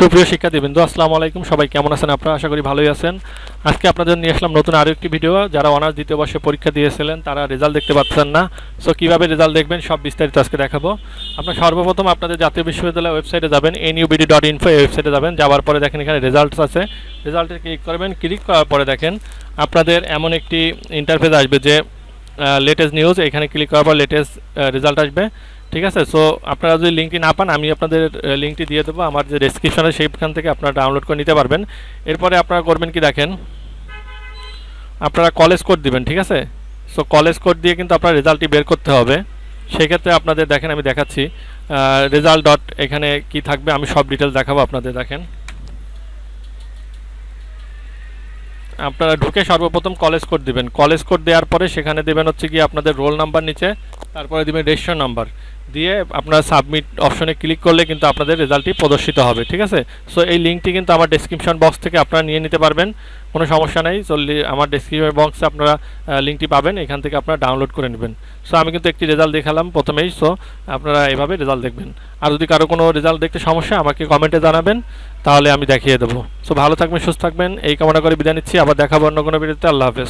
সুপ্রিয় শিক্ষার্থীবৃন্দ, আসসালামু আলাইকুম। সবাই কেমন আছেন? আপনারা আশা করি ভালোই আছেন। আজকে আপনাদের নিয়ে আসলাম নতুন আরও একটি ভিডিও যারা অনার্স দ্বিতীয় বর্ষে পরীক্ষা দিয়েছিলেন, তারা রেজাল্ট দেখতে পাচ্ছেন না। সো কীভাবে রেজাল্ট দেখবেন সব বিস্তারিত আজকে দেখাবো। আপনার সর্বপ্রথম আপনাদের জাতীয় বিশ্ববিদ্যালয় ওয়েবসাইটে যাবেন এন এনইউবিডি ডট ইনফো ওয়েবসাইটে যাবেন। যাওয়ার পরে দেখেন এখানে রেজাল্টস আছে। রেজাল্টে ক্লিক করবেন ক্লিক করার পরে দেখেন আপনাদের এমন একটি ইন্টারফেস আসবে যে লেটেস্ট নিউজ এখানে ক্লিক করার পর লেটেস্ট রেজাল্ট আসবে। ঠিক আছে? সো আপনারা যদি লিঙ্কটি না পান, আমি আপনাদের লিঙ্কটি দিয়ে দেবো। আমার যে ডেসক্রিপশনে সেইখান থেকে আপনারা ডাউনলোড করে নিতে পারবেন। এরপরে আপনারা করবেন কি দেখেন? আপনারা কলেজ কোড দিবেন, ঠিক আছে? সো কলেজ কোড দিয়ে কিন্তু আপনার রেজাল্টটি বের করতে হবে। সেই ক্ষেত্রে আপনাদের দেখেন, আমি দেখাচ্ছি। রেজাল্ট ডট এখানে কি থাকবে? আমি সব ডিটেলস দেখাবো আপনাদের, দেখেন। আপনারা ঢুকে সর্বপ্রথম কলেজ কোড দিবেন। কলেজ কোড দেওয়ার পরে সেখানে দেবেন হচ্ছে কি আপনাদের রোল নাম্বার নিচে, তারপরে দেবেন রেজিস্ট্রেশন নাম্বার দিয়ে আপনারা সাবমিট অপশনে ক্লিক করলে কিন্তু আপনাদের রেজাল্টটি প্রদর্শিত হবে, ঠিক আছে? সো এই লিঙ্কটি কিন্তু আমার ডেসক্রিপশন বক্স থেকে আপনারা নিয়ে নিতে পারবেন। কোনো সমস্যা নেই সো আমার ডেসক্রিপশন বক্সে আপনারা লিঙ্কটি পাবেন, এখান থেকে আপনারা ডাউনলোড করে নেবেন। সো আমি কিন্তু একটি রেজাল্ট দেখালাম প্রথমেই সো আপনারা এভাবে রেজাল্ট দেখবেন। আর যদি কারও কোনো রেজাল্ট দেখতে সমস্যা, আমাকে কমেন্টে জানাবেন। তাহলে আমি দেখিয়ে দেবো। সো ভালো থাকবেন, সুস্থ থাকবেন, এই কামনা করে বিদায় নিচ্ছি। আবার দেখাবো অন্য কোনো ভিডিওতে। আল্লাহ হাফেজ।